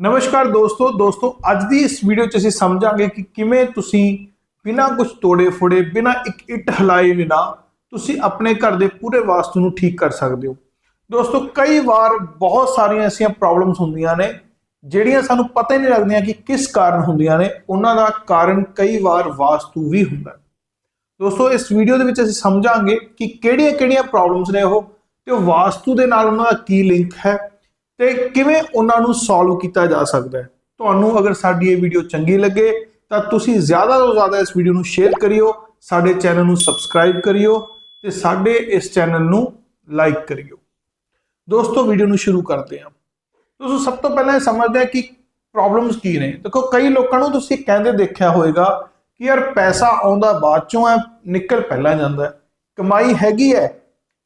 ਨਮਸਕਾਰ ਦੋਸਤੋ ਦੋਸਤੋ, ਅੱਜ ਦੀ ਇਸ ਵੀਡੀਓ 'ਚ ਅਸੀਂ ਸਮਝਾਂਗੇ ਕਿ ਕਿਵੇਂ ਤੁਸੀਂ ਬਿਨਾਂ ਕੁਝ ਤੋੜੇ ਫੋੜੇ, ਬਿਨਾਂ ਇੱਕ ਇੱਟ ਹਿਲਾਏ ਬਿਨਾਂ ਤੁਸੀਂ ਆਪਣੇ ਘਰ ਦੇ ਪੂਰੇ ਵਾਸਤੂ ਨੂੰ ਠੀਕ ਕਰ ਸਕਦੇ ਹੋ। ਦੋਸਤੋ, ਕਈ ਵਾਰ ਬਹੁਤ ਸਾਰੀਆਂ ਐਸੀਆਂ ਪ੍ਰੋਬਲਮਸ ਹੁੰਦੀਆਂ ਨੇ, ਜਿਹੜੀਆਂ ਸਾਨੂੰ ਪਤਾ ਹੀ ਨਹੀਂ ਲੱਗਦੀਆਂ ਕਿ ਕਿਸ ਕਾਰਨ ਹੁੰਦੀਆਂ ਨੇ, ਉਹਨਾਂ ਦਾ ਕਾਰਨ ਕਈ ਵਾਰ ਵਾਸਤੂ ਵੀ ਹੁੰਦਾ ਦੋਸਤੋ, ਇਸ ਵੀਡੀਓ ਦੇ ਵਿੱਚ ਅਸੀਂ ਸਮਝਾਂਗੇ ਕਿ ਕਿਹੜੀਆਂ-ਕਿਹੜੀਆਂ ਪ੍ਰੋਬਲਮਸ ਨੇ ਉਹ ਤੇ ਵਾਸਤੂ ਦੇ ਨਾਲ ਉਹਨਾਂ ਦਾ ਕੀ ਲਿੰਕ ਹੈ ਤੇ ਕਿਵੇਂ ਉਹਨਾਂ ਨੂੰ ਸੋਲਵ ਕੀਤਾ ਜਾ ਸਕਦਾ ਹੈ? ਤੁਹਾਨੂੰ ਅਗਰ ਸਾਡੀ ਇਹ ਵੀਡੀਓ ਚੰਗੀ ਲੱਗੇ, ਤਾਂ ਤੁਸੀਂ ਜ਼ਿਆਦਾ ਤੋਂ ਜ਼ਿਆਦਾ ਇਸ ਵੀਡੀਓ ਨੂੰ ਸ਼ੇਅਰ ਕਰਿਓ, ਸਾਡੇ ਚੈਨਲ ਨੂੰ ਸਬਸਕ੍ਰਾਈਬ ਕਰਿਓ ਤੇ ਸਾਡੇ ਇਸ ਚੈਨਲ ਨੂੰ ਲਾਈਕ ਕਰਿਓ। ਦੋਸਤੋ ਵੀਡੀਓ ਨੂੰ ਸ਼ੁਰੂ ਕਰਦੇ ਹਾਂ। ਦੋਸਤੋ, ਸਭ ਤੋਂ ਪਹਿਲਾਂ ਇਹ ਸਮਝਦੇ ਹਾਂ ਕਿ ਪ੍ਰੋਬਲਮਸ ਕੀ ਨੇ। ਦੇਖੋ, ਕਈ ਲੋਕਾਂ ਨੂੰ ਤੁਸੀਂ ਕਹਿੰਦੇ ਦੇਖਿਆ ਹੋਵੇਗਾ ਕਿ ਯਾਰ ਪੈਸਾ ਆਉਂਦਾ ਬਾਅਦ ਚੋਂ ਹੈ ਨਿਕਲ ਪਹਿਲਾਂ ਜਾਂਦਾ। ਹੈ ਕਮਾਈ ਹੈਗੀ ਹੈ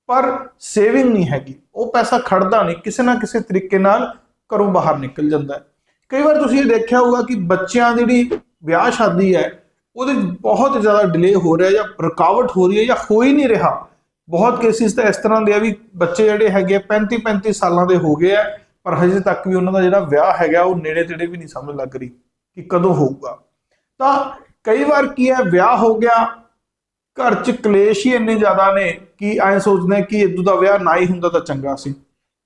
ਪਰ ਸੇਵਿੰਗ ਨਹੀਂ ਹੈਗੀ। ਉਹ ਪੈਸਾ ਖੜਦਾ ਨਹੀਂ, ਕਿਸੇ ਨਾ ਕਿਸੇ ਤਰੀਕੇ ਨਾਲ ਘਰੋਂ ਬਾਹਰ ਨਿਕਲ ਜਾਂਦਾ ਹੈ। ਕਈ ਵਾਰ ਤੁਸੀਂ ਇਹ ਦੇਖਿਆ ਹੋਊਗਾ ਕਿ ਬੱਚਿਆਂ ਦੀ ਜਿਹੜੀ ਵਿਆਹ ਸ਼ਾਦੀ ਹੈ, ਉਹਦੇ 'ਚ ਬਹੁਤ ਜ਼ਿਆਦਾ ਡਿਲੇ ਹੋ ਰਿਹਾ ਜਾਂ ਰੁਕਾਵਟ ਹੋ ਰਹੀ ਹੈ ਜਾਂ ਹੋ ਹੀ ਨਹੀਂ ਰਿਹਾ। ਬਹੁਤ ਕੇਸਿਸ ਤਾਂ ਇਸ ਤਰ੍ਹਾਂ ਦੇ ਆ ਵੀ ਬੱਚੇ ਜਿਹੜੇ ਹੈਗੇ ਆ 35 35 ਸਾਲਾਂ ਦੇ ਹੋ ਗਏ ਆ, ਪਰ ਹਜੇ ਤੱਕ ਵੀ ਉਹਨਾਂ ਦਾ ਜਿਹੜਾ ਵਿਆਹ ਹੈਗਾ, ਉਹ ਨੇੜੇ ਤੇੜੇ ਵੀ ਨਹੀਂ ਸਮਝ ਲੱਗ ਰਹੀ ਕਿ ਕਦੋਂ ਹੋਊਗਾ। ਤਾਂ ਕਈ ਵਾਰ ਕੀ ਹੈ, ਵਿਆਹ ਹੋ ਗਿਆ ਘਰ 'ਚ ਕਲੇਸ਼ ਹੀ ਇੰਨੇ ਜ਼ਿਆਦਾ ਨੇ ਕਿ ਐਂ ਸੋਚਦੇ ਆ ਕਿ ਇਦੋਂ ਦਾ ਵਿਆਹ ਨਾ ਹੀ ਹੁੰਦਾ ਤਾਂ ਚੰਗਾ ਸੀ।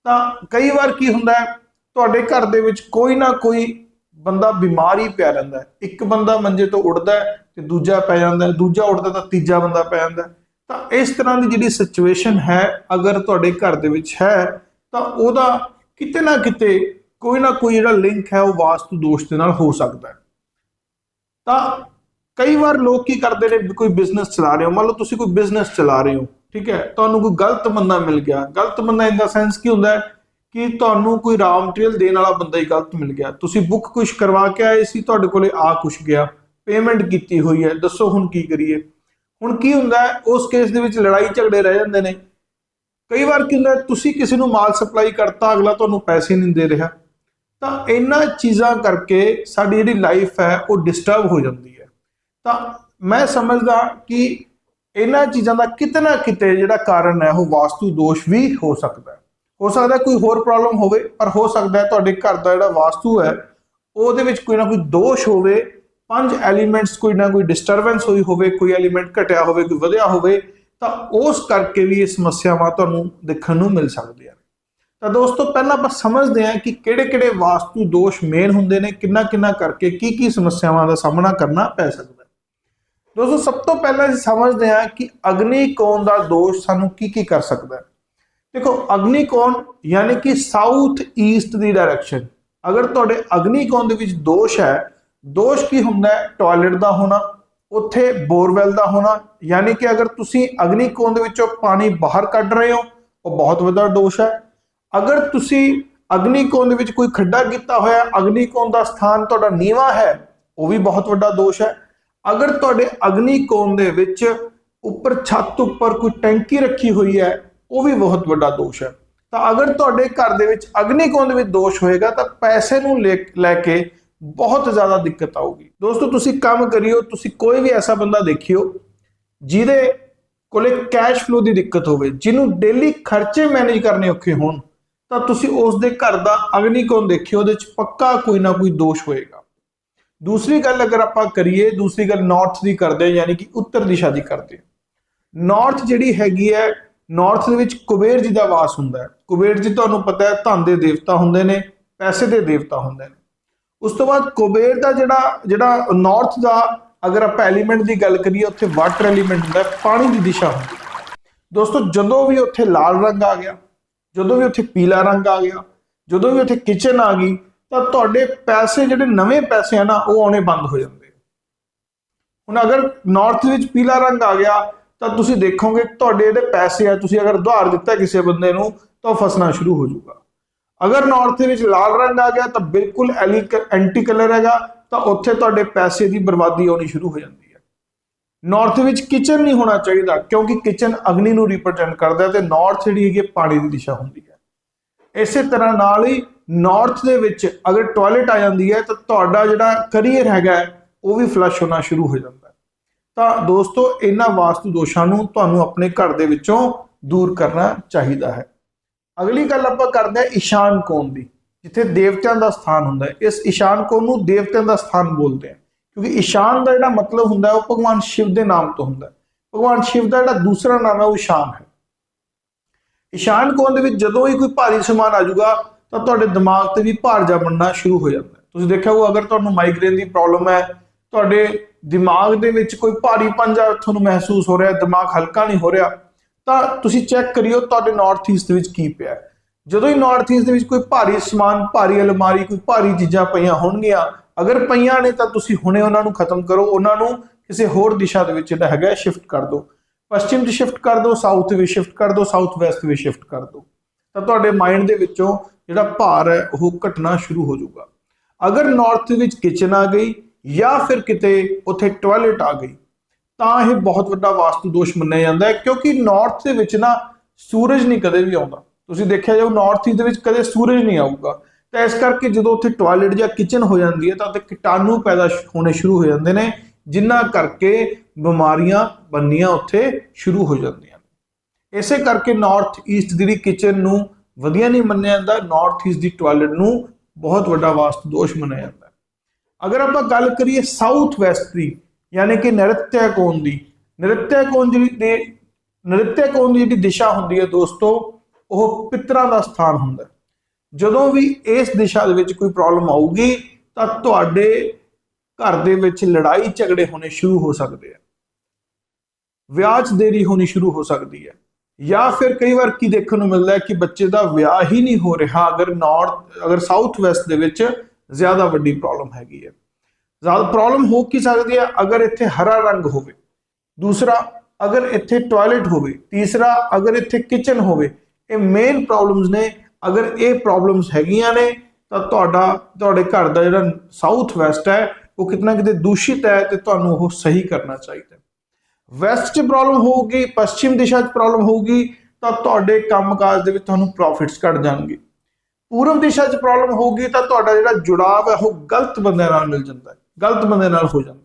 ਤਾਂ ਕਈ ਵਾਰ ਕੀ ਹੁੰਦਾ ਹੈ, ਤੁਹਾਡੇ ਘਰ ਦੇ ਵਿੱਚ ਕੋਈ ਨਾ ਕੋਈ ਬੰਦਾ ਬਿਮਾਰ ਹੀ ਪਿਆ ਰਹਿੰਦਾ ਹੈ। ਇੱਕ ਬੰਦਾ ਮੰਜੇ ਤੋਂ ਉੱਠਦਾ ਹੈ ਤੇ ਦੂਜਾ ਪੈ ਜਾਂਦਾ ਹੈ, ਦੂਜਾ ਉੱਠਦਾ ਤਾਂ ਤੀਜਾ ਬੰਦਾ ਪੈ ਜਾਂਦਾ ਹੈ। ਤਾਂ ਇਸ ਤਰ੍ਹਾਂ ਦੀ ਜਿਹੜੀ ਸਿਚੁਏਸ਼ਨ ਹੈ, ਅਗਰ ਤੁਹਾਡੇ ਘਰ ਦੇ ਵਿੱਚ ਹੈ, ਤਾਂ ਉਹਦਾ ਕਿਤੇ ਨਾ ਕਿਤੇ ਕੋਈ ਨਾ ਕੋਈ ਜਿਹੜਾ ਲਿੰਕ ਹੈ, ਉਹ ਵਾਸਤੂ ਦੋਸ਼ ਦੇ ਨਾਲ ਹੋ ਸਕਦਾ ਹੈ। ਤਾਂ ਕਈ ਵਾਰ ਲੋਕ ਕੀ ਕਰਦੇ ਨੇ ਕੋਈ ਬਿਜ਼ਨਸ ਚਲਾ ਰਹੇ ਹੋ, ਮੰਨ ਲਓ ਤੁਸੀਂ ਕੋਈ ਬਿਜ਼ਨਸ ਚਲਾ ਰਹੇ ਹੋ, ਠੀਕ ਹੈ, ਤੁਹਾਨੂੰ ਕੋਈ ਗਲਤ ਬੰਦਾ ਮਿਲ ਗਿਆ। ਗਲਤ ਬੰਦਾ ਇਨ ਦਾ ਸੈਂਸ ਕੀ ਹੁੰਦਾ ਹੈ ਕਿ ਤੁਹਾਨੂੰ ਕੋਈ ਰਾਅ ਮਟੀਰੀਅਲ ਦੇਣ ਵਾਲਾ ਬੰਦਾ ਹੀ ਗਲਤ ਮਿਲ ਗਿਆ। ਤੁਸੀਂ ਬੁੱਕ ਕੁਝ ਕਰਵਾ ਕੇ ਆਏ ਸੀ, ਤੁਹਾਡੇ ਕੋਲੇ ਆ ਕੁਝ ਗਿਆ ਪੇਮੈਂਟ ਕੀਤੀ ਹੋਈ ਹੈ, ਦੱਸੋ ਹੁਣ ਕੀ ਕਰੀਏ। ਹੁਣ ਕੀ ਹੁੰਦਾ ਉਸ ਕੇਸ ਦੇ ਵਿੱਚ ਲੜਾਈ ਝਗੜੇ ਰਹਿ ਜਾਂਦੇ ਨੇ। ਕਈ ਵਾਰ ਕੀ ਹੁੰਦਾ ਤੁਸੀਂ ਕਿਸੇ ਨੂੰ ਮਾਲ ਸਪਲਾਈ ਕਰਤਾ, ਅਗਲਾ ਤੁਹਾਨੂੰ ਪੈਸੇ ਨਹੀਂ ਦੇ ਰਿਹਾ। ਤਾਂ ਇਹਨਾਂ ਚੀਜ਼ਾਂ ਕਰਕੇ ਸਾਡੀ ਜਿਹੜੀ ਲਾਈਫ ਹੈ, ਉਹ ਡਿਸਟਰਬ ਹੋ ਜਾਂਦੀ ਹੈ। ਤਾਂ ਮੈਂ ਸਮਝਦਾ ਕਿ ਇਹਨਾਂ ਚੀਜ਼ਾਂ ਦਾ ਕਿਤੇ ਨਾ ਕਿਤੇ ਜਿਹੜਾ ਕਾਰਨ ਹੈ, ਉਹ ਵਾਸਤੂ ਦੋਸ਼ ਵੀ ਹੋ ਸਕਦਾ ਹੈ। ਹੋ ਸਕਦਾ ਕੋਈ ਹੋਰ ਪ੍ਰੋਬਲਮ ਹੋਵੇ, ਪਰ ਹੋ ਸਕਦਾ ਤੁਹਾਡੇ ਘਰ ਦਾ ਜਿਹੜਾ ਵਾਸਤੂ ਹੈ, ਉਹਦੇ ਵਿੱਚ ਕੋਈ ਨਾ ਕੋਈ ਦੋਸ਼ ਹੋਵੇ, ਪੰਜ ਐਲੀਮੈਂਟਸ ਕੋਈ ਨਾ ਕੋਈ ਡਿਸਟਰਬੈਂਸ ਹੋਈ ਹੋਵੇ, ਕੋਈ ਐਲੀਮੈਂਟ ਘਟਿਆ ਹੋਵੇ, ਕੋਈ ਵਧਿਆ ਹੋਵੇ, ਤਾਂ ਉਸ ਕਰਕੇ ਵੀ ਇਹ ਸਮੱਸਿਆਵਾਂ ਤੁਹਾਨੂੰ ਦੇਖਣ ਨੂੰ ਮਿਲ ਸਕਦੀਆਂ ਤਾਂ ਦੋਸਤੋ, ਪਹਿਲਾਂ ਆਪਾਂ ਸਮਝਦੇ ਹਾਂ ਕਿ ਕਿਹੜੇ-ਕਿਹੜੇ ਵਾਸਤੂ ਦੋਸ਼ ਮੇਨ ਹੁੰਦੇ ਨੇ, ਕਿੰਨਾ-ਕਿੰਨਾ ਕਰਕੇ ਕੀ-ਕੀ ਸਮੱਸਿਆਵਾਂ ਦਾ ਸਾਹਮਣਾ ਕਰਨਾ ਪੈ ਸਕਦਾ ਦੋਸਤੋ, ਸਭ ਤੋਂ ਪਹਿਲਾਂ ਅਸੀਂ ਸਮਝਦੇ ਹਾਂ ਕਿ ਅਗਨੀ ਕੋਣ ਦਾ ਦੋਸ਼ ਸਾਨੂੰ ਕੀ-ਕੀ ਕਰ ਸਕਦਾ ਹੈ। ਦੇਖੋ, ਅਗਨੀ ਕੋਣ ਯਾਨੀ ਕਿ ਸਾਊਥ ਈਸਟ ਦੀ ਡਾਇਰੈਕਸ਼ਨ ਅਗਰ ਤੁਹਾਡੇ ਅਗਨੀ ਕੋਣ ਦੇ ਵਿੱਚ ਦੋਸ਼ ਹੈ, ਦੋਸ਼ ਕੀ ਹੁੰਦਾ ਹੈ? ਟਾਇਲਟ ਦਾ ਹੋਣਾ, ਉੱਥੇ ਬੋਰਵੈਲ ਦਾ ਹੋਣਾ, ਯਾਨੀ ਕਿ ਅਗਰ ਤੁਸੀਂ ਅਗਨੀ ਕੋਣ ਦੇ ਵਿੱਚੋਂ ਪਾਣੀ ਬਾਹਰ ਕੱਢ ਰਹੇ ਹੋ, ਉਹ ਬਹੁਤ ਵੱਡਾ ਦੋਸ਼ ਹੈ। ਅਗਰ ਤੁਸੀਂ ਅਗਨੀ ਕੋਣ ਦੇ ਵਿੱਚ ਕੋਈ ਖੱਡਾ ਕੀਤਾ ਹੋਇਆ, ਅਗਨੀ ਕੋਣ ਦਾ ਸਥਾਨ ਤੁਹਾਡਾ ਨੀਵਾ ਹੈ, ਉਹ ਵੀ ਬਹੁਤ ਵੱਡਾ ਦੋਸ਼ ਹੈ। ਅਗਰ ਤੁਹਾਡੇ ਅਗਨੀ ਕੋਣ ਦੇ ਵਿੱਚ ਉੱਪਰ ਛੱਤ ਉੱਪਰ ਕੋਈ ਟੈਂਕੀ ਰੱਖੀ ਹੋਈ ਹੈ, ਉਹ ਵੀ ਬਹੁਤ ਵੱਡਾ ਦੋਸ਼ ਹੈ। ਤਾਂ ਅਗਰ ਤੁਹਾਡੇ ਘਰ ਦੇ ਵਿੱਚ ਅਗਨੀ ਕੋਣ ਦੇ ਵਿੱਚ ਦੋਸ਼ ਹੋਏਗਾ, ਤਾਂ ਪੈਸੇ ਨੂੰ ਲੈ ਲੈ ਕੇ ਬਹੁਤ ਜ਼ਿਆਦਾ ਦਿੱਕਤ ਆਊਗੀ। ਦੋਸਤੋ, ਤੁਸੀਂ ਕੰਮ ਕਰਿਓ, ਤੁਸੀਂ ਕੋਈ ਵੀ ਐਸਾ ਬੰਦਾ ਦੇਖਿਓ, ਜਿਹਦੇ ਕੋਲੇ ਕੈਸ਼ ਫਲੋ ਦੀ ਦਿੱਕਤ ਹੋਵੇ, ਜਿਹਨੂੰ ਡੇਲੀ ਖਰਚੇ ਮੈਨੇਜ ਕਰਨੇ ਔਖੇ ਹੋਣ, ਤਾਂ ਤੁਸੀਂ ਉਸ ਦੇ ਘਰ ਦਾ ਅਗਨੀ ਕੋਣ ਦੇਖਿਓ, ਉਹਦੇ ਚ ਪੱਕਾ ਕੋਈ ਨਾ ਕੋਈ ਦੋਸ਼ ਹੋਏਗਾ। ਦੂਸਰੀ ਗੱਲ ਅਗਰ ਆਪਾਂ ਕਰੀਏ, ਦੂਸਰੀ ਗੱਲ ਨਾਰਥ ਦੀ ਕਰਦੇ ਹਾਂ, ਯਾਨੀ ਕਿ ਉੱਤਰ ਦਿਸ਼ਾ ਦੀ ਕਰਦੇ ਹਾਂ। ਨਾਰਥ ਜਿਹੜੀ ਹੈਗੀ ਹੈ ਨਾਰਥ ਦੇ ਵਿੱਚ ਕੁਬੇਰ ਜੀ ਦਾ ਵਾਸ ਹੁੰਦਾ ਹੈ। ਕੁਬੇਰ ਜੀ ਤੁਹਾਨੂੰ ਪਤਾ ਹੈ, ਧਨ ਦੇ ਦੇਵਤਾ ਹੁੰਦੇ ਨੇ, ਪੈਸੇ ਦੇ ਦੇਵਤਾ ਹੁੰਦੇ ਨੇ। ਉਸ ਤੋਂ ਬਾਅਦ ਕੁਬੇਰ ਦਾ ਜਿਹੜਾ ਜਿਹੜਾ ਨਾਰਥ ਦਾ ਅਗਰ ਆਪਾਂ ਐਲੀਮੈਂਟ ਦੀ ਗੱਲ ਕਰੀਏ, ਉੱਥੇ ਵਾਟਰ ਐਲੀਮੈਂਟ ਹੁੰਦਾ ਪਾਣੀ ਦੀ ਦਿਸ਼ਾ ਹੁੰਦੀ ਹੈ। ਦੋਸਤੋ, ਜਦੋਂ ਵੀ ਉੱਥੇ ਲਾਲ ਰੰਗ ਆ ਗਿਆ, ਜਦੋਂ ਵੀ ਉੱਥੇ ਪੀਲਾ ਰੰਗ ਆ ਗਿਆ, ਜਦੋਂ ਵੀ ਉੱਥੇ ਕਿਚਨ ਆ ਗਈ ਤਾਂ ਤੁਹਾਡੇ ਪੈਸੇ ਜਿਹੜੇ ਨਵੇਂ ਪੈਸੇ ਆ ਨਾ ਉਹ ਆਉਣੇ ਬੰਦ ਹੋ ਜਾਂਦੇ ਹੁਣ ਅਗਰ ਨਾਰਥ ਵਿੱਚ ਪੀਲਾ ਰੰਗ ਆ ਗਿਆ ਤਾਂ ਤੁਸੀਂ ਦੇਖੋਗੇ ਤੁਹਾਡੇ ਜਿਹੜੇ ਪੈਸੇ ਆ ਤੁਸੀਂ ਅਗਰ ਉਧਾਰ ਦਿੱਤਾ ਕਿਸੇ ਬੰਦੇ ਨੂੰ ਤਾਂ ਉਹ ਫਸਣਾ ਸ਼ੁਰੂ ਹੋ ਜਾਊਗਾ। ਅਗਰ ਨਾਰਥ ਵਿੱਚ ਲਾਲ ਰੰਗ ਆ ਗਿਆ ਤਾਂ ਬਿਲਕੁਲ ਐਲੀ ਐਂਟੀ ਕਲਰ ਹੈਗਾ ਤਾਂ ਉੱਥੇ ਤੁਹਾਡੇ ਪੈਸੇ ਦੀ ਬਰਬਾਦੀ ਆਉਣੀ ਸ਼ੁਰੂ ਹੋ ਜਾਂਦੀ ਹੈ। ਨਾਰਥ ਵਿੱਚ ਕਿਚਨ ਨਹੀਂ ਹੋਣਾ ਚਾਹੀਦਾ ਕਿਉਂਕਿ ਕਿਚਨ ਅਗਨੀ ਨੂੰ ਰਿਪਰੈਜ਼ੈਂਟ ਕਰਦਾ ਹੈ ਤੇ ਨਾਰਥ ਜਿਹੜੀ ਹੈਗੀ ਹੈ, ਪਾਣੀ ਦੀ ਦਿਸ਼ਾ ਹੁੰਦੀ ਹੈ। ਇਸੇ ਤਰ੍ਹਾਂ ਨਾਲ ਹੀ ਨਾਰਥ ਦੇ ਵਿੱਚ ਅਗਰ ਟਾਇਲਟ ਆ ਜਾਂਦੀ ਹੈ ਤਾਂ ਤੁਹਾਡਾ ਜਿਹੜਾ ਕਰੀਅਰ ਹੈਗਾ ਹੈ, ਉਹ ਵੀ ਫਲਸ਼ ਹੋਣਾ ਸ਼ੁਰੂ ਹੋ ਜਾਂਦਾ ਹੈ। ਤਾਂ ਦੋਸਤੋ ਇਹਨਾਂ ਵਾਸਤੂ ਦੋਸ਼ਾਂ ਨੂੰ ਤੁਹਾਨੂੰ ਆਪਣੇ ਘਰ ਦੇ ਵਿੱਚੋਂ ਦੂਰ ਕਰਨਾ ਚਾਹੀਦਾ ਹੈ। ਅਗਲੀ ਗੱਲ ਆਪਾਂ ਕਰਦੇ ਹਾਂ ਈਸ਼ਾਨ ਕੋਣ ਦੀ ਜਿੱਥੇ ਦੇਵਤਿਆਂ ਦਾ ਸਥਾਨ ਹੁੰਦਾ ਹੈ। ਇਸ ਈਸ਼ਾਨ ਕੋਣ ਨੂੰ ਦੇਵਤਿਆਂ ਦਾ ਸਥਾਨ ਬੋਲਦੇ ਆ ਕਿਉਂਕਿ ਈਸ਼ਾਨ ਦਾ ਜਿਹੜਾ ਮਤਲਬ ਹੁੰਦਾ ਹੈ ਉਹ ਭਗਵਾਨ ਸ਼ਿਵ ਦੇ ਨਾਮ ਤੋਂ ਹੁੰਦਾ ਹੈ। ਭਗਵਾਨ ਸ਼ਿਵ ਦਾ ਜਿਹੜਾ ਦੂਸਰਾ ਨਾਮ ਹੈ ਉਹ ਈਸ਼ਾਨ ਹੈ। ਈਸ਼ਾਨ ਕੋਣ ਦੇ ਵਿੱਚ ਜਦੋਂ ਹੀ ਕੋਈ ਭਾਰੀ ਸਮਾਨ ਆ ਜਾਊਗਾ, ਤਾਂ ਤੁਹਾਡੇ ਦਿਮਾਗ ਤੇ ਵੀ ਭਾਰ ਜਾ ਬਣਨਾ ਸ਼ੁਰੂ ਹੋ ਜਾਂਦਾ ਤੁਸੀਂ ਦੇਖਿਆ ਉਹ ਅਗਰ ਤੁਹਾਨੂੰ ਮਾਈਗ੍ਰੇਨ ਦੀ ਪ੍ਰੋਬਲਮ ਹੈ, ਤੁਹਾਡੇ ਦਿਮਾਗ ਦੇ ਵਿੱਚ ਕੋਈ ਭਾਰੀਪਨ ਜਾਂ ਤੁਹਾਨੂੰ ਮਹਿਸੂਸ ਹੋ ਰਿਹਾ ਦਿਮਾਗ ਹਲਕਾ ਨਹੀਂ ਹੋ ਰਿਹਾ, ਤਾਂ ਤੁਸੀਂ ਚੈੱਕ ਕਰਿਓ ਤੁਹਾਡੇ ਨਾਰਥ ਈਸਟ ਦੇ ਵਿੱਚ ਕੀ ਪਿਆ ਜਦੋਂ ਹੀ ਨਾਰਥ ਈਸਟ ਦੇ ਵਿੱਚ ਕੋਈ ਭਾਰੀ ਸਮਾਨ, ਭਾਰੀ ਅਲਮਾਰੀ, ਕੋਈ ਭਾਰੀ ਚੀਜ਼ਾਂ ਪਈਆਂ ਹੋਣਗੀਆਂ, ਅਗਰ ਪਈਆਂ ਨੇ ਤਾਂ ਤੁਸੀਂ ਹੁਣੇ ਉਹਨਾਂ ਨੂੰ ਖਤਮ ਕਰੋ, ਉਹਨਾਂ ਨੂੰ ਕਿਸੇ ਹੋਰ ਦਿਸ਼ਾ ਦੇ ਵਿੱਚ ਜਿਹੜਾ ਹੈਗਾ ਸ਼ਿਫਟ ਕਰ ਦਿਓ। ਪੱਛਮ 'ਚ ਸ਼ਿਫਟ ਕਰ ਦਿਓ ਸਾਊਥ ਵਿੱਚ ਸ਼ਿਫਟ ਕਰ ਦਿਓ ਸਾਊਥ ਵੈਸਟ ਵਿੱਚ ਸ਼ਿਫਟ ਕਰ ਦਿਓ। ਤਾਂ ਤੁਹਾਡੇ ਮਾਈਂਡ ਦੇ ਵਿੱਚੋਂ ਜਿਹੜਾ ਭਾਰ ਹੈ, ਉਹ ਘਟਣਾ ਸ਼ੁਰੂ ਹੋ ਜਾਊਗਾ। ਅਗਰ ਨਾਰਥ ਵਿੱਚ ਕਿਚਨ ਆ ਗਈ ਜਾਂ ਫਿਰ ਕਿਤੇ ਉੱਥੇ ਟਾਇਲਟ ਆ ਗਈ, ਤਾਂ ਇਹ ਬਹੁਤ ਵੱਡਾ ਵਾਸਤੂ ਦੋਸ਼ ਮੰਨਿਆ ਜਾਂਦਾ ਹੈ, ਕਿਉਂਕਿ ਨਾਰਥ ਦੇ ਵਿੱਚ ਨਾ ਸੂਰਜ ਨਹੀਂ ਕਦੇ ਵੀ ਆਉਂਦਾ। ਤੁਸੀਂ ਦੇਖਿਆ ਜਾਓ ਨਾਰਥ ਈਸਟ ਦੇ ਵਿੱਚ ਕਦੇ ਸੂਰਜ ਨਹੀਂ ਆਊਗਾ। ਤਾਂ ਇਸ ਕਰਕੇ ਜਦੋਂ ਉੱਥੇ ਟਾਇਲਟ ਜਾਂ ਕਿਚਨ ਹੋ ਜਾਂਦੀ ਹੈ, ਤਾਂ ਉੱਥੇ ਕੀਟਾਣੂ ਪੈਦਾ ਸ਼- ਹੋਣੇ ਸ਼ੁਰੂ ਹੋ ਜਾਂਦੇ ਨੇ। ਜਿਨ੍ਹਾਂ ਕਰਕੇ ਬਿਮਾਰੀਆਂ ਬੰਨੀਆਂ ਉੱਥੇ ਸ਼ੁਰੂ ਹੋ ਜਾਂਦੀਆਂ ਨੇ। ਇਸੇ ਕਰਕੇ ਨਾਰਥ ਈਸਟ ਦੀ ਕਿਚਨ ਨੂੰ ਵਧੀਆ ਨਹੀਂ ਮੰਨਿਆ ਜਾਂਦਾ ਨਾਰਥ ਈਸਟ ਦੀ ਟਾਇਲਟ ਨੂੰ ਬਹੁਤ ਵੱਡਾ ਵਾਸਤੂ ਦੋਸ਼ ਮੰਨਿਆ ਜਾਂਦਾ ਅਗਰ ਆਪਾਂ ਗੱਲ ਕਰੀਏ ਸਾਊਥ ਵੈਸਟ ਦੀ, ਯਾਨੀ ਕਿ ਨ੍ਰਿਤਿਆ ਕੋਣ ਦੀ, ਨ੍ਰਿਤਿਆ ਕੋਣ ਜਿਹੜੀ ਦੇ ਨ੍ਰਿਤਿਆ ਕੋਣ ਦੀ ਜਿਹੜੀ ਦਿਸ਼ਾ ਹੁੰਦੀ ਹੈ ਦੋਸਤੋ, ਉਹ ਪਿਤਰਾਂ ਦਾ ਸਥਾਨ ਹੁੰਦਾ ਜਦੋਂ ਵੀ ਇਸ ਦਿਸ਼ਾ ਦੇ ਵਿੱਚ ਕੋਈ ਪ੍ਰੋਬਲਮ ਆਊਗੀ, ਤਾਂ ਤੁਹਾਡੇ ਘਰ ਦੇ ਵਿੱਚ ਲੜਾਈ ਝਗੜੇ ਹੋਣੇ ਸ਼ੁਰੂ ਹੋ ਸਕਦੇ ਆ। ਵਿਆਹ 'ਚ ਦੇਰੀ ਹੋਣੀ ਸ਼ੁਰੂ ਹੋ ਸਕਦੀ ਹੈ ਜਾਂ ਫਿਰ ਕਈ ਵਾਰ ਕੀ ਦੇਖਣ ਨੂੰ ਮਿਲਦਾ ਹੈ ਕਿ ਬੱਚੇ ਦਾ ਵਿਆਹ ਹੀ ਨਹੀਂ ਹੋ ਰਿਹਾ, ਅਗਰ ਨਾਰਥ ਅਗਰ ਸਾਊਥ ਵੈਸਟ ਦੇ ਵਿੱਚ ਜ਼ਿਆਦਾ ਵੱਡੀ ਪ੍ਰੋਬਲਮ ਹੈਗੀ ਹੈ ਜ਼ਿਆਦਾ ਪ੍ਰੋਬਲਮ ਹੋ ਕੀ ਸਕਦੀ ਹੈ ਅਗਰ ਇੱਥੇ ਹਰਾ ਰੰਗ ਹੋਵੇ। ਦੂਸਰਾ, ਅਗਰ ਇੱਥੇ ਟਾਇਲਟ ਹੋਵੇ। ਤੀਸਰਾ, ਅਗਰ ਇੱਥੇ ਕਿਚਨ ਹੋਵੇ। ਇਹ ਮੇਨ ਪ੍ਰੋਬਲਮਸ ਨੇ। ਅਗਰ ਇਹ ਪ੍ਰੋਬਲਮਸ ਹੈਗੀਆਂ ਨੇ, ਤਾਂ ਤੁਹਾਡਾ, ਤੁਹਾਡੇ ਘਰ ਦਾ ਜਿਹੜਾ ਸਾਊਥ ਵੈਸਟ ਹੈ ਉਹ ਕਿਤਨਾ ਕਿਤੇ ਦੂਸ਼ਿਤ ਹੈ ਤੇ ਤੁਹਾਨੂੰ ਉਹ ਸਹੀ ਕਰਨਾ ਚਾਹੀਦਾ ਵੈਸਟ 'ਚ ਪ੍ਰੋਬਲਮ ਹੋਊਗੀ, ਪੱਛਮ ਦਿਸ਼ਾ 'ਚ ਪ੍ਰੋਬਲਮ ਹੋਊਗੀ, ਤਾਂ ਤੁਹਾਡੇ ਕੰਮਕਾਜ ਦੇ ਵਿੱਚ ਤੁਹਾਨੂੰ ਪ੍ਰੋਫਿਟਸ ਘਟ ਜਾਣਗੇ। ਪੂਰਬ ਦਿਸ਼ਾ 'ਚ ਪ੍ਰੋਬਲਮ ਹੋਊਗੀ, ਤਾਂ ਤੁਹਾਡਾ ਜਿਹੜਾ ਜੁੜਾਵ ਹੈ, ਉਹ ਗਲਤ ਬੰਦੇ ਨਾਲ ਮਿਲ ਜਾਂਦਾ ਹੈ। ਗਲਤ ਬੰਦੇ ਨਾਲ ਹੋ ਜਾਂਦਾ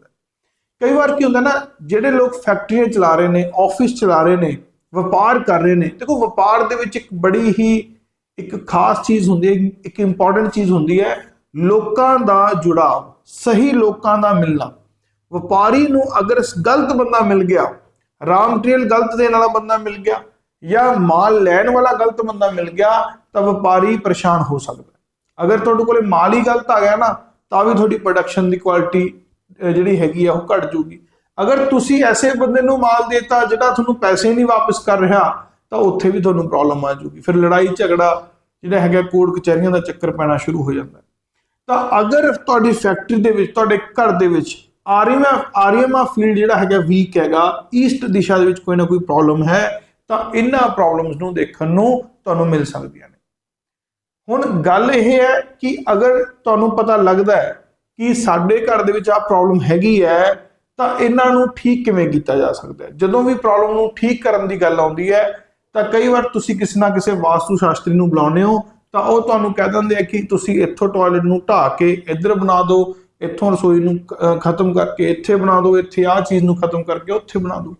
ਕਈ ਵਾਰ ਕੀ ਹੁੰਦਾ ਨਾ, ਜਿਹੜੇ ਲੋਕ ਫੈਕਟਰੀਆਂ ਚਲਾ ਰਹੇ ਨੇ ਆਫਿਸ ਚਲਾ ਰਹੇ ਨੇ, ਵਪਾਰ ਕਰ ਰਹੇ ਨੇ, ਦੇਖੋ ਵਪਾਰ ਦੇ ਵਿੱਚ ਇੱਕ ਬੜੀ ਹੀ ਇੱਕ ਖਾਸ ਚੀਜ਼ ਹੁੰਦੀ ਹੈ, ਇੱਕ ਇੰਪੋਰਟੈਂਟ ਚੀਜ਼ ਹੁੰਦੀ ਹੈ, ਲੋਕਾਂ ਦਾ ਜੁੜਾਵ। ਸਹੀ ਲੋਕਾਂ ਦਾ ਮਿਲਣਾ। ਵਪਾਰੀ ਨੂੰ ਅਗਰ ਗਲਤ ਬੰਦਾ ਮਿਲ ਗਿਆ ਰਾਮ ਮਟੀਰੀਅਲ ਗਲਤ ਦੇਣ ਵਾਲਾ ਬੰਦਾ ਮਿਲ ਗਿਆ ਜਾਂ ਮਾਲ ਲੈਣ ਵਾਲਾ ਗਲਤ ਬੰਦਾ ਮਿਲ ਗਿਆ, ਤਾਂ ਵਪਾਰੀ ਪਰੇਸ਼ਾਨ ਹੋ ਸਕਦਾ ਅਗਰ ਤੁਹਾਡੇ ਕੋਲੇ ਮਾਲ ਹੀ ਗਲਤ ਆ ਗਿਆ ਨਾ, ਤਾਂ ਵੀ ਤੁਹਾਡੀ ਪ੍ਰੋਡਕਸ਼ਨ ਦੀ ਕੁਆਲਿਟੀ ਜਿਹੜੀ ਹੈਗੀ ਆ, ਉਹ ਘਟ ਜੂਗੀ ਅਗਰ ਤੁਸੀਂ ਐਸੇ ਬੰਦੇ ਨੂੰ ਮਾਲ ਦੇਤਾ, ਜਿਹੜਾ ਤੁਹਾਨੂੰ ਪੈਸੇ ਨਹੀਂ ਵਾਪਸ ਕਰ ਰਿਹਾ, ਤਾਂ ਉੱਥੇ ਵੀ ਤੁਹਾਨੂੰ ਪ੍ਰੋਬਲਮ ਆ ਜੂਗੀ ਫਿਰ ਲੜਾਈ ਝਗੜਾ ਜਿਹੜਾ ਹੈਗਾ, ਕੋਰਟ ਕਚਹਿਰੀਆਂ ਦਾ ਚੱਕਰ ਪੈਣਾ ਸ਼ੁਰੂ ਹੋ ਜਾਂਦਾ ਤਾਂ ਅਗਰ ਤੁਹਾਡੀ ਫੈਕਟਰੀ ਦੇ ਵਿੱਚ, ਤੁਹਾਡੇ ਘਰ ਦੇ ਵਿੱਚ ਆਰੀਮਾ ਆਰੀਮਾ ਫੀਲਡ ਜਿਹੜਾ ਹੈਗਾ ਵੀਕ ਹੈਗਾ ਈਸਟ ਦਿਸ਼ਾ ਦੇ ਵਿੱਚ ਕੋਈ ਨਾ ਕੋਈ ਪ੍ਰੋਬਲਮ ਹੈ, ਤਾਂ ਇਹਨਾਂ ਪ੍ਰੋਬਲਮਸ ਨੂੰ ਦੇਖਣ ਨੂੰ ਤੁਹਾਨੂੰ ਮਿਲ ਸਕਦੀਆਂ ਨੇ। ਹੁਣ ਗੱਲ ਇਹ ਹੈ ਕਿ ਅਗਰ ਤੁਹਾਨੂੰ ਪਤਾ ਲੱਗਦਾ ਹੈ ਕਿ ਸਾਡੇ ਘਰ ਦੇ ਵਿੱਚ ਆ ਪ੍ਰੋਬਲਮ ਹੈਗੀ ਹੈ, ਤਾਂ ਇਹਨਾਂ ਨੂੰ ਠੀਕ ਕਿਵੇਂ ਕੀਤਾ ਜਾ ਸਕਦਾ ਹੈ? ਜਦੋਂ ਵੀ ਪ੍ਰੋਬਲਮ ਨੂੰ ਠੀਕ ਕਰਨ ਦੀ ਗੱਲ ਆਉਂਦੀ ਹੈ, ਤਾਂ ਕਈ ਵਾਰ ਤੁਸੀਂ ਕਿਸੇ ਨਾ ਕਿਸੇ ਵਾਸਤੂ ਸ਼ਾਸਤਰੀ ਨੂੰ ਬੁਲਾਉਂਦੇ ਹੋ ਤਾਂ ਉਹ ਤੁਹਾਨੂੰ ਕਹਿ ਦਿੰਦੇ ਆ ਕਿ ਤੁਸੀਂ ਇੱਥੋਂ ਟਾਇਲਟ ਨੂੰ ਢਾ ਕੇ ਇੱਧਰ ਬਣਾ ਦਿਓ, ਇੱਥੋਂ ਰਸੋਈ ਨੂੰ ਖਤਮ ਕਰਕੇ ਇੱਥੇ ਬਣਾ ਦਿਓ, ਇੱਥੇ ਆਹ ਚੀਜ਼ ਨੂੰ ਖਤਮ ਕਰਕੇ ਉੱਥੇ ਬਣਾ ਦਿਓ।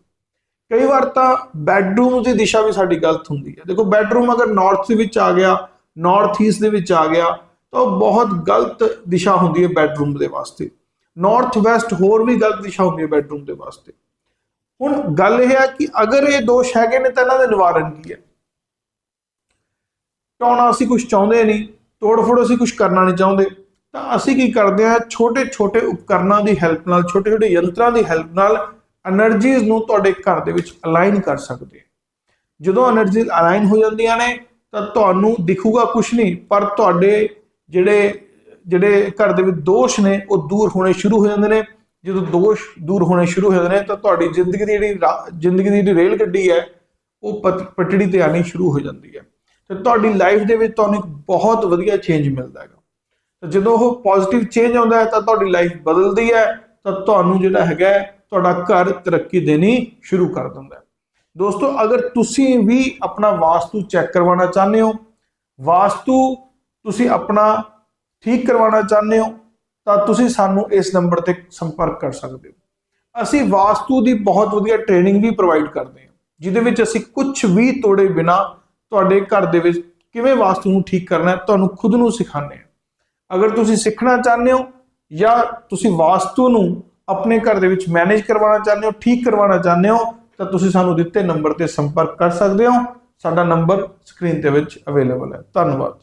ਕਈ ਵਾਰ ਤਾਂ ਬੈੱਡਰੂਮ ਦੀ ਦਿਸ਼ਾ ਵੀ ਸਾਡੀ ਗਲਤ ਹੁੰਦੀ ਹੈ। ਦੇਖੋ ਬੈੱਡਰੂਮ ਅਗਰ ਨਾਰਥ ਦੇ ਵਿੱਚ ਆ ਗਿਆ ਨਾਰਥ ਈਸਟ ਦੇ ਵਿੱਚ ਆ ਗਿਆ, ਤਾਂ ਉਹ ਬਹੁਤ ਗਲਤ ਦਿਸ਼ਾ ਹੁੰਦੀ ਹੈ ਬੈੱਡਰੂਮ ਦੇ ਵਾਸਤੇ। ਨਾਰਥ ਵੈਸਟ ਹੋਰ ਵੀ ਗਲਤ ਦਿਸ਼ਾ ਹੁੰਦੀ ਹੈ ਬੈੱਡਰੂਮ ਦੇ ਵਾਸਤੇ। ਹੁਣ ਗੱਲ ਇਹ ਹੈ ਕਿ ਅਗਰ ਇਹ ਦੋਸ਼ ਹੈਗੇ ਨੇ ਤਾਂ ਇਹਨਾਂ ਦੇ ਨਿਵਾਰਨ ਕੀ ਹੈ? ਚਾਹਣਾ ਅਸੀਂ ਕੁਝ ਚਾਹੁੰਦੇ ਨਹੀਂ, ਤੋੜ ਫੋੜ ਅਸੀਂ ਕੁਝ ਕਰਨਾ ਨਹੀਂ ਚਾਹੁੰਦੇ। ਤਾਂ ਅਸੀਂ ਕੀ ਕਰਦੇ ਹਾਂ, ਛੋਟੇ ਛੋਟੇ ਉਪਕਰਨਾਂ ਦੀ ਹੈਲਪ ਨਾਲ, ਛੋਟੇ ਛੋਟੇ ਯੰਤਰਾਂ ਦੀ ਹੈਲਪ ਨਾਲ એનર્ਜੀਜ਼ ਨੂੰ ਤੁਹਾਡੇ ਘਰ ਦੇ ਵਿੱਚ ਅਲਾਈਨ ਕਰ ਸਕਦੇ ਜਦੋਂ એનર્ਜੀਜ਼ ਅਲਾਈਨ ਹੋ ਜਾਂਦੀਆਂ ਨੇ, ਤਾਂ ਤੁਹਾਨੂੰ ਦਿਖੂਗਾ ਕੁਝ ਨਹੀਂ, ਪਰ ਤੁਹਾਡੇ ਜਿਹੜੇ ਜਿਹੜੇ ਘਰ ਦੇ ਵਿੱਚ ਦੋਸ਼ ਨੇ, ਉਹ ਦੂਰ ਹੋਣੇ ਸ਼ੁਰੂ ਹੋ ਜਾਂਦੇ ਨੇ। ਜਦੋਂ ਦੋਸ਼ ਦੂਰ ਹੋਣੇ ਸ਼ੁਰੂ ਹੋ ਜਾਂਦੇ ਨੇ, ਤਾਂ ਤੁਹਾਡੀ ਜ਼ਿੰਦਗੀ ਦੀ ਜਿਹੜੀ ਜ਼ਿੰਦਗੀ ਦੀ ਜਿਹੜੀ ਰੇਲ ਗੱਡੀ ਹੈ, ਉਹ ਪਟੜੀ ਤੇ ਆਣੀ ਸ਼ੁਰੂ ਹੋ ਜਾਂਦੀ ਹੈ। ਤੇ ਤੁਹਾਡੀ ਲਾਈਫ ਦੇ ਵਿੱਚ ਤੁਹਾਨੂੰ ਇੱਕ ਬਹੁਤ ਵਧੀਆ ਚੇਂਜ ਮਿਲਦਾ ਹੈਗਾ। ਤਾਂ ਜਦੋਂ ਉਹ ਪੋਜ਼ਿਟਿਵ ਚੇਂਜ ਆਉਂਦਾ ਹੈ, ਤਾਂ ਤੁਹਾਡੀ ਲਾਈਫ ਬਦਲਦੀ ਹੈ, ਤਾਂ ਤੁਹਾਨੂੰ ਜਿਹੜਾ ਹੈਗਾ ਤੁਹਾਡਾ ਘਰ ਤਰੱਕੀ ਦੇਣੀ ਸ਼ੁਰੂ ਕਰ ਦਿੰਦਾ ਹੈ। ਦੋਸਤੋ, ਅਗਰ ਤੁਸੀਂ ਵੀ ਆਪਣਾ ਵਾਸਤੂ ਚੈੱਕ ਕਰਵਾਉਣਾ ਚਾਹੁੰਦੇ ਹੋ, ਵਾਸਤੂ ਤੁਸੀਂ ਆਪਣਾ ਠੀਕ ਕਰਵਾਉਣਾ ਚਾਹੁੰਦੇ ਹੋ, ਤਾਂ ਤੁਸੀਂ ਸਾਨੂੰ ਇਸ ਨੰਬਰ ਤੇ ਸੰਪਰਕ ਕਰ ਸਕਦੇ ਹੋ। ਅਸੀਂ ਵਾਸਤੂ ਦੀ ਬਹੁਤ ਵਧੀਆ ਟ੍ਰੇਨਿੰਗ ਵੀ ਪ੍ਰੋਵਾਈਡ ਕਰਦੇ ਹਾਂ, ਜਿਹਦੇ ਵਿੱਚ ਅਸੀਂ ਕੁਝ ਵੀ ਤੋੜੇ ਬਿਨਾ ਤੁਹਾਡੇ ਘਰ ਦੇ ਵਿੱਚ ਕਿਵੇਂ ਵਾਸਤੂ ਨੂੰ ਠੀਕ ਕਰਨਾ ਹੈ, ਤੁਹਾਨੂੰ ਖੁਦ ਨੂੰ ਸਿਖਾਉਂਦੇ ਹਾਂ। ਅਗਰ ਤੁਸੀਂ ਸਿੱਖਣਾ ਚਾਹੁੰਦੇ ਹੋ ਜਾਂ ਤੁਸੀਂ ਵਾਸਤੂ ਨੂੰ ਆਪਣੇ ਘਰ ਦੇ ਵਿੱਚ ਮੈਨੇਜ ਕਰਵਾਉਣਾ ਚਾਹੁੰਦੇ ਹੋ, ਠੀਕ ਕਰਵਾਉਣਾ ਚਾਹੁੰਦੇ ਹੋ, ਤਾਂ ਤੁਸੀਂ ਸਾਨੂੰ ਦਿੱਤੇ ਨੰਬਰ ਤੇ ਸੰਪਰਕ ਕਰ ਸਕਦੇ ਹੋ। ਸਾਡਾ ਨੰਬਰ ਸਕਰੀਨ ਤੇ ਵਿੱਚ ਅਵੇਲੇਬਲ ਹੈ। ਧੰਨਵਾਦ।